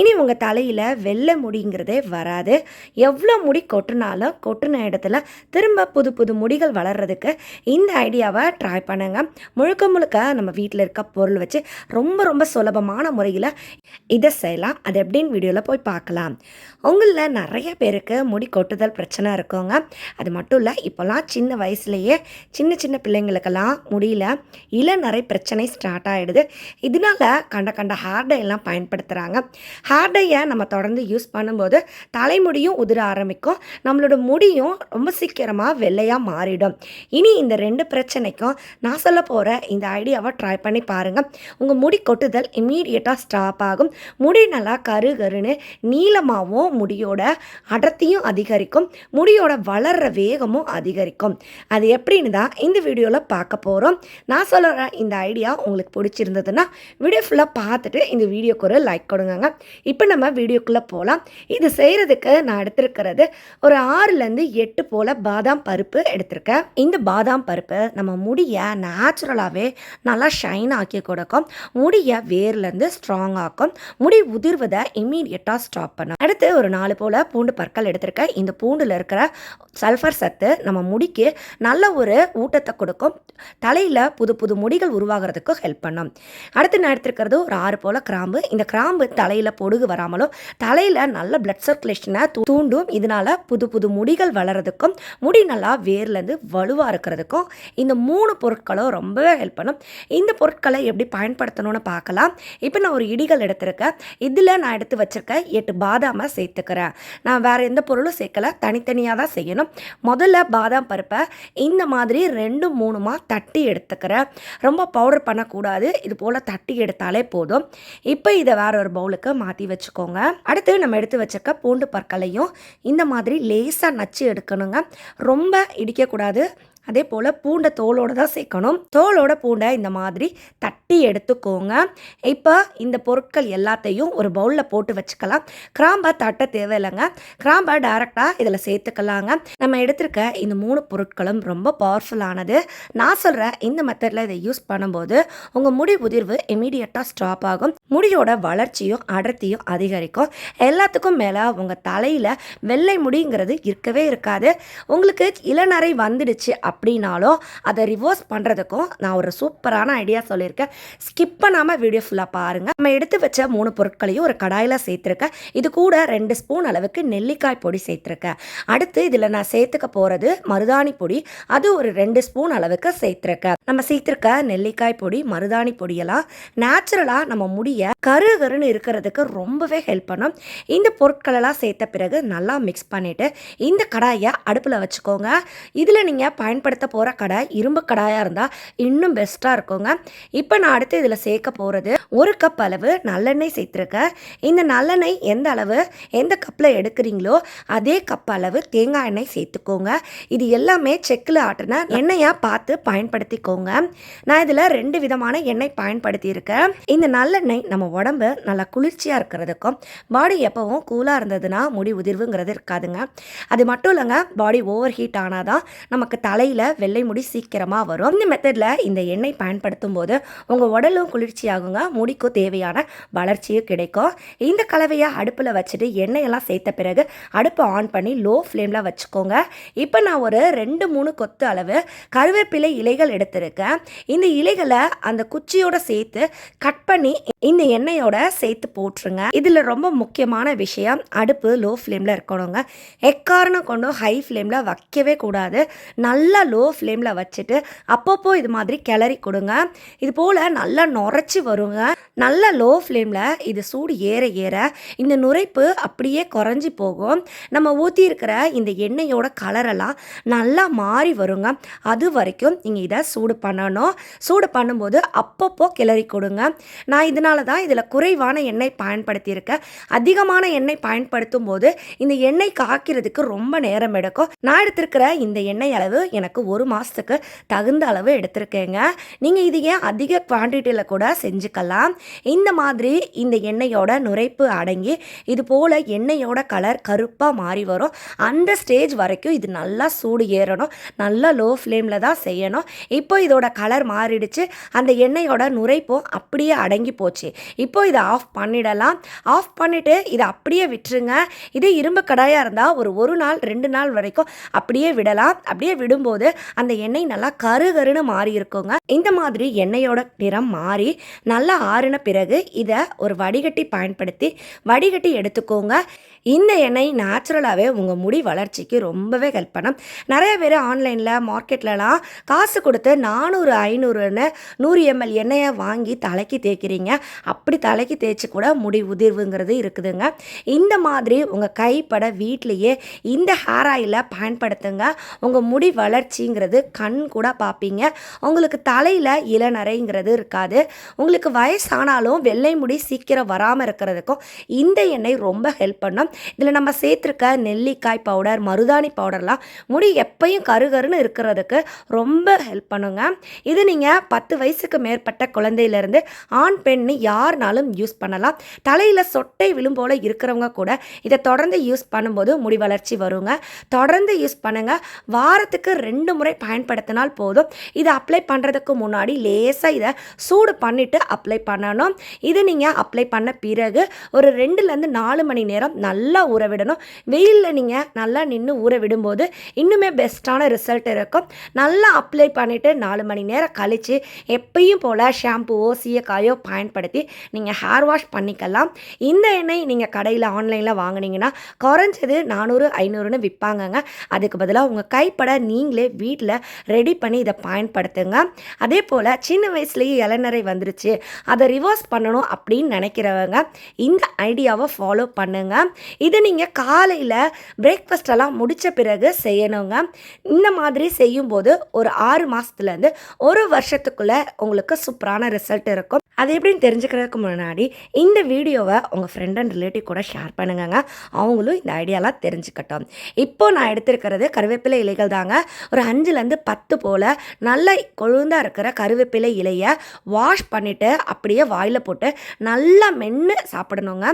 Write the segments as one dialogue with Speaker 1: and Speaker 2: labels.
Speaker 1: இனி உங்கள் தலையில் வெள்ளை முடிங்கிறதே வராது. எவ்வளோ முடி கொட்டினாலும் கொட்டின இடத்துல திரும்ப புது புது முடிகள் வளர்கிறதுக்கு இந்த ஐடியாவை ட்ரை பண்ணுங்க. முழுக்க முழுக்க நம்ம வீட்டில் இருக்க பொருள் வச்சு ரொம்ப ரொம்ப சுலபமான முறையில் இதை செய்யலாம். அது எப்படின்னு வீடியோவில் போய் பார்க்கலாம். உங்களில் நிறைய பேருக்கு முடி கொட்டுதல் பிரச்சனை இருக்குங்க. அது மட்டும் இல்லை இப்போல்லாம் சின்ன வயசுலேயே சின்ன சின்ன பிள்ளைங்களுக்கெல்லாம் முடியல இளநரை பிரச்சனை ஸ்டார்ட் ஆகிடுது இதனால கண்ட கண்ட ஹேர் டை எல்லாம் பயன்படுத்துகிறாங்க ஹேர் டையை நம்ம தொடர்ந்து யூஸ் பண்ணும்போது தலைமுடியும் உதிர ஆரம்பிக்கும். நம்மளோட முடியும் ரொம்ப சீக்கிரமாக வெள்ளையாக மாறிடும். இனி இந்த ரெண்டு பிரச்சனைக்கும் நான் சொல்ல போகிற இந்த ஐடியாவை ட்ரை பண்ணி பாருங்கள் உங்கள் முடி கொட்டுதல் இம்மீடியட்டாக ஸ்டாப் ஆகும். முடி நல்லா கரு கருன்னு நீளமாகவும் முடியோட அடர்த்தியும் அதிகரிக்கும். முடியோட வளர்கிற வேகமும் அதிகரிக்கும். அது எப்படின்னு தான் இந்த வீடியோவில் பார்க்க போகிறோம் நான் சொல்கிற இந்த ஐடியா உங்களுக்கு பிடிச்சிருந்ததுன்னா வீடியோ ஃபுல்லாக பார்த்துட்டு இந்த வீடியோக்கு ஒரு லைக் கொடுங்கங்க. இப்போ நம்ம வீடியோக்குள்ளே போகலாம். இது செய்கிறதுக்கு நான் எடுத்திருக்கிறது ஒரு ஆறுலேருந்து எட்டு போல் பாதாம் பருப்பு எடுத்திருக்கேன். இந்த பாதாம் பருப்பு நம்ம முடியை நேச்சுரலாகவே நல்லா ஷைன் ஆக்கி கொடுக்கும். முடியை வேர்லேருந்து ஸ்ட்ராங் ஆக்கும். முடி உதிர்வதை இம்மீடியட்டாக ஸ்டாப் பண்ணும். அடுத்து ஒரு நாலு போல் பூண்டு பற்கள் எடுத்திருக்கேன். இந்த பூண்டில் இருக்கிற சல்ஃபர் சத்து நம்ம முடிக்கு நல்ல ஒரு ஊட்டத்தை கொடுக்கும். தலையில் புது புது முடிகள் உருவாகிறதுக்கு ஹெல்ப் பண்ணும். அடுத்து நான் எடுத்திருக்கிறது ஒரு ஆறு போல் கிராம்பு. இந்த கிராம்பு தலையில் பொடுகு வராமலும் தலையில் நல்ல பிளட் சர்க்குலேஷனை தூண்டும். இதனால புது புது முடிகள் வளர்கிறதுக்கும் முடி நல்லா வேர்லேருந்து வலுவாக இருக்கிறதுக்கும் இந்த மூணு பொருட்களும் ரொம்பவே ஹெல்ப் பண்ணும். இந்த பொருட்களை எப்படி பயன்படுத்தணும்னு பார்க்கலாம். இப்போ நான் ஒரு இடிகள் எடுத்திருக்கேன். இதில் நான் எடுத்து வச்சிருக்கேன் எட்டு பாதாமை சேர்த்துக்கிறேன். நான் வேறு எந்த பொருளும் சேர்க்கல. தனித்தனியாக தான் செய்யணும். முதல்ல பாதாம் பருப்பை இந்த மாதிரி ரெண்டு மூணுமா தட்டி எடுத்துக்கிறேன். ரொம்ப பவுடர் பண்ணக்கூடாது. இது போல் தட்டி எடுத்தாலே போதும். இப்போ இதை வேற ஒரு பவுலுக்கு மாற்றி வச்சுக்கோங்க. அடுத்து நம்ம எடுத்து வச்சிருக்க பூண்டு பற்களையும் இந்த மாதிரி லேசாக நச்சு எடுக்கணுங்க. ரொம்ப இடிக்கக்கூடாது. அதே போல் பூண்டை தோலோடு தான் சேர்க்கணும். தோலோட பூண்டை இந்த மாதிரி தட்டி எடுத்துக்கோங்க. இப்போ இந்த பொருட்கள் எல்லாத்தையும் ஒரு பவுலில் போட்டு வச்சுக்கலாம். கிராம்பை தட்ட தேவையில்லைங்க. கிராம்பை டைரெக்டாக இதில் சேர்த்துக்கலாங்க. நம்ம எடுத்திருக்க இந்த மூணு பொருட்களும் ரொம்ப பவர்ஃபுல்லானது நான் சொல்கிற இந்த மெத்தடில் இதை யூஸ் பண்ணும்போது உங்கள் முடி உதிர்வு இமீடியட்டாக ஸ்டாப் ஆகும். முடியோட வளர்ச்சியும் அடர்த்தியும் அதிகரிக்கும். எல்லாத்துக்கும் மேலே உங்கள் தலையில் வெள்ளை முடிங்கிறது இருக்கவே இருக்காது. உங்களுக்கு இளநரை வந்துடுச்சு அப்படின்னாலும் அதை ரிவர்ஸ் பண்ணுறதுக்கும் நான் ஒரு சூப்பரான ஐடியா சொல்லியிருக்கேன். ஸ்கிப் பண்ணாமல் வீடியோ ஃபுல்லாக பாருங்கள் நம்ம எடுத்து வச்ச மூணு பொருட்களையும் ஒரு கடாயில் சேர்த்துருக்கேன். இது கூட ரெண்டு ஸ்பூன் அளவுக்கு நெல்லிக்காய் பொடி சேர்த்துருக்கேன். அடுத்து இதில் நான் சேர்த்துக்க போகிறது மருதாணி பொடி. அது ஒரு ரெண்டு ஸ்பூன் அளவுக்கு சேர்த்துருக்கேன். நம்ம சேர்த்துருக்க நெல்லிக்காய் பொடி மருதாணி பொடியெல்லாம் நேச்சுரலாக நம்ம முடிய கரு கருன்னு இருக்கிறதுக்கு ரொம்பவே ஹெல்ப் பண்ணும். இந்த பொருட்களெல்லாம் சேர்த்த பிறகு நல்லா மிக்ஸ் பண்ணிவிட்டு இந்த கடாயை அடுப்பில் வச்சுக்கோங்க. இதில் நீங்கள் பயன்படுத்த போகிற கடாய் இரும்பு கடாயாக இருந்தால் இன்னும் பெஸ்ட்டாக இருக்குங்க. இப்போ நான் அடுத்து இதில் சேர்க்க போகிறது ஒரு கப் அளவு நல்லெண்ணெய் சேர்த்துருக்கேன் இந்த நல்லெண்ணெய் எந்த அளவு எந்த கப்பில் எடுக்கிறீங்களோ அதே கப் அளவு தேங்காய் எண்ணெய் சேர்த்துக்கோங்க. இது எல்லாமே செக்கில் ஆட்டின எண்ணெயாக பார்த்து பயன்படுத்திக்கோங்க. நான் இதில் ரெண்டு விதமான எண்ணெய் பயன்படுத்தியிருக்கேன். இந்த நல்லெண்ணெய் நம்ம உடம்பு நல்லா குளிர்ச்சியாக இருக்கிறதுக்கும் பாடி எப்போவும் கூலாக இருந்ததுன்னா முடி உதிர்வுங்கிறது இருக்காதுங்க. அது மட்டும் இல்லைங்க பாடி ஓவர் ஹீட் ஆனால் தான் நமக்கு தலை தலையில் வெள்ளை முடி சீக்கிரமாக வரும். இந்த மெத்தடில் இந்த எண்ணெய் பயன்படுத்தும் போது உங்கள் உடலும் குளிர்ச்சியாகுங்க முடிக்கும் தேவையான வளர்ச்சியும் கிடைக்கும். இந்த கலவையை அடுப்பில் வச்சுட்டு எண்ணெயெல்லாம் சேர்த்த பிறகு அடுப்பை ஆன் பண்ணி லோ ஃப்ளேமில் வச்சுக்கோங்க. இப்போ நான் ஒரு ரெண்டு மூணு கொத்து அளவு கருவேப்பிலை இலைகள் எடுத்திருக்கேன். இந்த இலைகளை அந்த குச்சியோட சேர்த்து கட் பண்ணி இந்த எண்ணெயோட சேர்த்து போட்டுருங்க. இதில் ரொம்ப முக்கியமான விஷயம் அடுப்பு லோ ஃப்ளேமில் இருக்கணுங்க. எக்காரணம் கொண்டும் ஹை ஃப்ளேமில் வைக்கவே கூடாது. நல்லா லோ ஃப்ளேமில் வச்சுட்டு அப்பப்போ இது மாதிரி கிளறி கொடுங்க. இது போல் நல்லா நுரைச்சி வருங்க. நல்லா லோ ஃப்ளேமில் இது சூடு ஏற ஏற இந்த நுரைப்பு அப்படியே குறைஞ்சி போகும். நம்ம ஊற்றியிருக்கிற இந்த எண்ணெயோட கலரெல்லாம் நல்லா மாறி வருங்க. அது வரைக்கும் நீங்கள் இதை சூடு பண்ணணும். சூடு பண்ணும்போது அப்பப்போ கிளறி கொடுங்க. நான் இதனால தான் இதில் குறைவான எண்ணெய் பயன்படுத்தியிருக்கேன். அதிகமான எண்ணெய் பயன்படுத்தும் போது இந்த எண்ணெய் காய்க்கிறதுக்கு ரொம்ப நேரம் எடுக்கும். நான் எடுத்திருக்கிற இந்த எண்ணெய் அளவு எனக்கு எனக்கு ஒரு மாதத்துக்கு தகுந்த அளவு எடுத்திருக்கேங்க. நீங்கள் இது ஏன் அதிக குவான்டிட்டியில் கூட செஞ்சுக்கலாம்? இந்த மாதிரி இந்த எண்ணெயோட நுரைப்பு அடங்கி இது போல் எண்ணெயோட கலர் கருப்பாக மாறி வரும். அந்த ஸ்டேஜ் வரைக்கும் இது நல்லா சூடு ஏறணும். நல்லா லோ ஃப்ளேமில் தான் செய்யணும். இப்போ இதோட கலர் மாறிடுச்சு. அந்த எண்ணெயோட நுரைப்பும் அப்படியே அடங்கி போச்சு. இப்போ இதை ஆஃப் பண்ணிடலாம். ஆஃப் பண்ணிவிட்டு இதை அப்படியே விட்டுருங்க. இது இரும்பு கடாயாக இருந்தால் ஒரு ஒரு நாள் ரெண்டு நாள் வரைக்கும் அப்படியே விடலாம். அப்படியே விடும்போது அந்த எண்ணெய் நல்லா கரு கருன்னு மாறி இருக்குங்க. இந்த மாதிரி எண்ணெயோட நிறம் மாறி நல்லா ஆறின பிறகு இதை ஒரு வடிகட்டி பயன்படுத்தி வடிகட்டி எடுத்துக்கோங்க. இந்த எண்ணெய் நேச்சுரலாகவே உங்கள் முடி வளர்ச்சிக்கு ரொம்பவே ஹெல்ப் பண்ணும். நிறைய பேர் ஆன்லைனில் மார்க்கெட்லலாம் காசு கொடுத்து நானூறு ஐநூறுன்னு நூறு எம்எல் எண்ணெயை வாங்கி தலைக்கு தேய்க்கிறீங்க. அப்படி தலைக்கு தேய்ச்சி கூட முடி உதிர்வுங்கிறது இருக்குதுங்க. இந்த மாதிரி உங்கள் கைப்பட வீட்லேயே இந்த ஹேர் ஆயிலை பயன்படுத்துங்க. உங்கள் முடி வளர்ச்சிங்கிறது கண் கூட பார்ப்பீங்க உங்களுக்கு தலையில் இளநரைங்கிறது இருக்காது. உங்களுக்கு வயசானாலும் வெள்ளை முடி சீக்கிரம் வராமல் இருக்கிறதுக்கும் இந்த எண்ணெய் ரொம்ப ஹெல்ப் பண்ணும். இதில் நம்ம சேர்த்துருக்க நெல்லிக்காய் பவுடர் மருதாணி பவுடர்லாம் முடி எப்பையும் கருகருன்னு இருக்கிறதுக்கு ரொம்ப ஹெல்ப் பண்ணுங்க. இது நீங்கள் பத்து வயசுக்கு மேற்பட்ட குழந்தையிலேருந்து ஆண் பெண்ணு யாருனாலும் யூஸ் பண்ணலாம். தலையில் சொட்டை விழும்போல் இருக்கிறவங்க கூட இதை தொடர்ந்து யூஸ் பண்ணும்போது முடி வளர்ச்சி வருங்க. தொடர்ந்து யூஸ் பண்ணுங்கள் வாரத்துக்கு ரெண்டு முறை பயன்படுத்தினால் போதும். இதை அப்ளை பண்ணுறதுக்கு முன்னாடி லேசாக இதை சூடு பண்ணிவிட்டு அப்ளை பண்ணணும். இது நீங்கள் அப்ளை பண்ண பிறகு ஒரு ரெண்டுலேருந்து நாலு மணி நேரம் நல்லா ஊற விடணும் வெயிலில் நீங்கள் நல்லா நின்று ஊற விடும்போது இன்னுமே பெஸ்ட்டான ரிசல்ட் இருக்கும். நல்லா அப்ளை பண்ணிவிட்டு நாலு மணி நேரம் கழித்து எப்பயும் போல் ஷாம்புவோ சீயக்காயோ பயன்படுத்தி நீங்கள் ஹேர் வாஷ் பண்ணிக்கலாம். இந்த எண்ணெய் நீங்கள் கடையில் ஆன்லைனில் வாங்குனீங்கன்னா குறைஞ்சது நானூறு ஐநூறுன்னு விற்பாங்கங்க அதுக்கு பதிலாக உங்கள் கைப்பட நீங்களே வீட்டில் ரெடி பண்ணி இதை பயன்படுத்துங்க. அதே போல் சின்ன வயசுலேயே இளநரை வந்துருச்சு. அதை ரிவர்ஸ் பண்ணணும் அப்படின்னு நினைக்கிறவங்க இந்த ஐடியாவை ஃபாலோ பண்ணுங்கள் இது நீங்கள் காலையில் பிரேக்ஃபாஸ்டெல்லாம் முடித்த பிறகு செய்யணுங்க. இந்த மாதிரி செய்யும்போது ஒரு ஆறு மாதத்துலேருந்து ஒரு வருஷத்துக்குள்ளே உங்களுக்கு சூப்பரான ரிசல்ட் இருக்கும். அது எப்படின்னு தெரிஞ்சுக்கிறதுக்கு முன்னாடி இந்த வீடியோவை உங்கள் ஃப்ரெண்ட் அண்ட் ரிலேட்டிவ் கூட ஷேர் பண்ணுங்கங்க. அவங்களும் இந்த ஐடியாலாம் தெரிஞ்சுக்கட்டும். இப்போ நான் எடுத்திருக்கிறது கருவேப்பிலை இலைகள் தாங்க. ஒரு அஞ்சுலேருந்து பத்து போல் நல்ல கொழுந்தாக இருக்கிற கருவேப்பிலை இலையை வாஷ் பண்ணிவிட்டு அப்படியே வாயில் போட்டு நல்லா மென்று சாப்பிடணுங்க.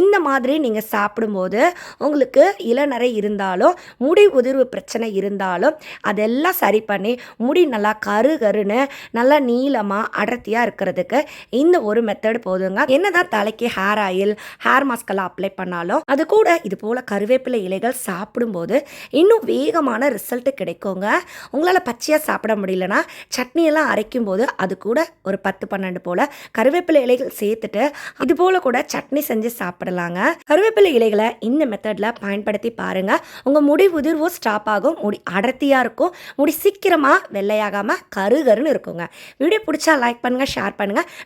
Speaker 1: இந்த மாதிரி நீங்கள் சாப்பிடும்போது உங்களுக்கு இளநரை இருந்தாலும் முடி உதிர்வு பிரச்சனை இருந்தாலும் அதெல்லாம் சரி பண்ணி முடி நல்லா கரு கருன்னு நல்லா நீளமாக அடர்த்தியாக இருக்கிறதுக்கு இந்த ஒரு மெத்தட் போதுங்க. என்னதான் தலைக்கு ஹேர் ஆயில் ஹேர் மாஸ்கெல்லாம் அப்ளை பண்ணாலும் அது கூட இது போல் கருவேப்பிலை இலைகள் சாப்பிடும்போது இன்னும் வேகமான ரிசல்ட் கிடைக்குங்க. உங்களால் பச்சையாக சாப்பிட முடியலன்னா சட்னியெல்லாம் அரைக்கும் போது அது கூட ஒரு பத்து பன்னெண்டு போல் கருவேப்பிலை இலைகள் சேர்த்துட்டு இது போல் கூட சட்னி செஞ்சு சாப்பிடலாங்க. கருவேப்பிலை இலைகளை இந்த மெத்தடில் பயன்படுத்தி பாருங்க. உங்கள் முடி உதிர்வும் ஸ்டாப் ஆகும். முடி அடர்த்தியாக இருக்கும். முடி சீக்கிரமாக வெள்ளையாகாமல் கரு கருன்னு இருக்குங்க. வீடியோ பிடிச்சா லைக் பண்ணுங்கள் ஷேர் பண்ணுங்கள்